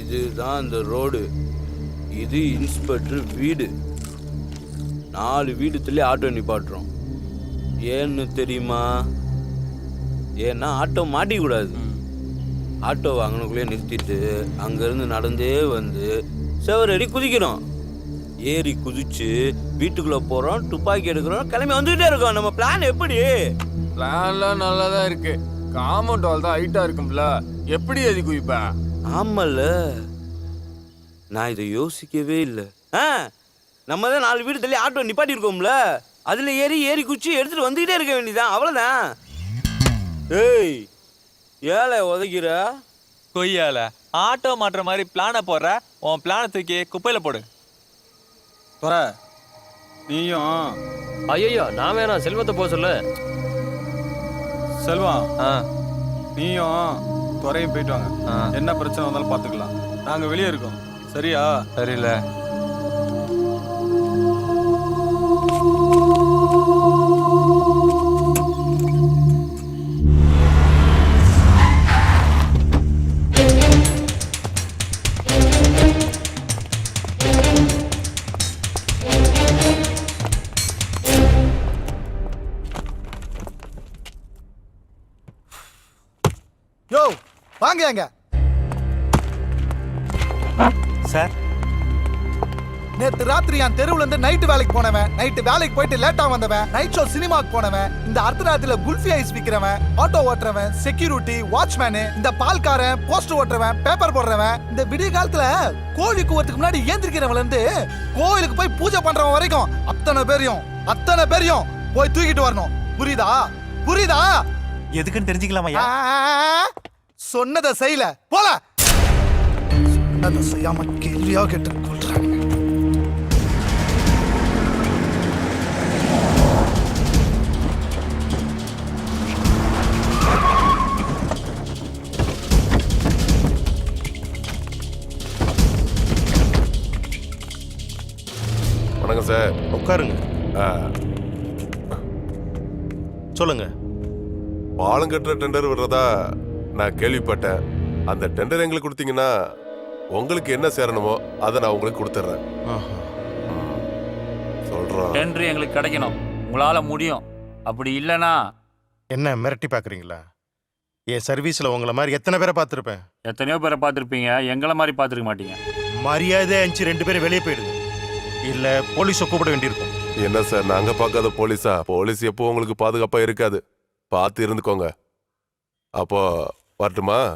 இதுதான் இந்த ரோடு. இது இன்ஸ்பெக்டர் வீடு. நாலு வீடு தள்ளி ஆட்டோ நிப்பாட்டுறோம். ஏன்னு தெரியுமா? ஏன்னா ஆட்டோ மாட்டிக்கூடாது. ஆட்டோ வாங்கினக்குள்ளே நிறுத்திட்டு அங்கேருந்து நடந்தே வந்து செவரடி குதிக்கிறோம். ஏறி குதிச்சு வீட்டுக்குள்ளே போகிறோம் துப்பாக்கி எடுக்கிறோம் கிளம்பி வந்துக்கிட்டே இருக்கோம். நம்ம பிளான் எப்படி? பிளான்லாம் நல்லா தான் இருக்கு. காமௌண்ட் வால் தான் ஹைட்டா இருக்கும்ல. எப்படி எதி குவிப்ப ஆமல்ல. நான் இதை யோசிக்கவே இல்லை. ஆ நம்ம தான் நாலு வீடு தள்ளி ஆட்டோ நிப்பாட்டி இருக்கோம்ல அதில் ஏறி ஏறி குச்சி எடுத்துட்டு வந்துக்கிட்டே இருக்க வேண்டியதான் அவ்வளோதான் ஏய் ஏழை உதைக்கிற? கொய்யால ஆட்டோ மாட்டுற மாதிரி பிளானை போடுற? உன் பிளானை தூக்கி குப்பையில போடு. துற நீயும். ஐயோ நான் வேணாம். செல்வத்தை போக சொல்லு. செல்வம் ஆ. நீயும். துறையும் போயிட்டு வாங்க. என்ன பிரச்சனை வந்தாலும் பார்த்துக்கலாம். நாங்க வெளியே இருக்கோம். சரியா? சரியில்ல. யோ! வாங்க அங்க சார். நேத்து ராத்திரி என் தெருவுல இருந்து நைட்டு வேலைக்கு போனவன். நைட்டு வேலைக்கு போயிட்டு லேட்டா வந்தவன். நைட் ஷோ சினிமாக்கு போனவன். இந்த அர்த்தராத்திரில குல்ஃபி ஐஸ் விக்கிறவன் ஆட்டோ ஓட்டுறவன் செக்யூரிட்டி வாட்ச்மேனு இந்த பால்காரன் போஸ்டர் ஓட்டுறவன் பேப்பர் போடுறவன். இந்த விடிய காலத்துல கோழி கூவத்துக்கு முன்னாடி ஏந்திரிக்கிறவன்ல இருந்து கோயிலுக்கு போய் பூஜை பண்றவன் வரைக்கும் அத்தனை பேரையும் அத்தனை பேரையும் போய் தூக்கிட்டு வரணும். புரியுதா? புரியுதா? எதுக்குன்னு தெரிஞ்சுக்கலாமா சொன்னதை செய்யல. போல. சொன்னதை செய்யாம கேள்வியா கேட்டு கொள்றாங்க. வணக்கம் சார். உட்காருங்க. சொல்லுங்க. பாலம் கட்டுற டெண்டர் விடுறதா நான் கேள்விப்பட்டேன். அந்த டெண்டர் எங்களுக்கு கொடுத்தீங்கன்னா உங்களுக்கு என்ன சேரணுமோ அதை நான் உங்களுக்கு கொடுத்துட்றேன் ஆஹா. சொல்றோம். டெண்டர் எங்களுக்கு கிடைக்கணும். உங்களால முடியும். அப்படி இல்லைன்னா என்ன மிரட்டி பாக்குறீங்களா என் சர்வீஸ்ல உங்களை மாதிரி எத்தனை பேரை பார்த்துருப்பேன்? எத்தனையோ பேரை பார்த்துருப்பீங்க. எங்களை மாதிரி பார்த்துருக்க மாட்டீங்க. மரியாதை அஞ்சு ரெண்டு பேரும் வெளியே போயிடுங்க. இல்ல போலீஸை கூப்பிட வேண்டியிருக்கும். என்ன சார் நாங்க பார்க்காத போலீஸா? போலீஸ் எப்போ உங்களுக்கு பாதுகாப்பா இருக்காது. பார்த்து இருந்துக்கோங்க. அப்போ வரட்டுமா?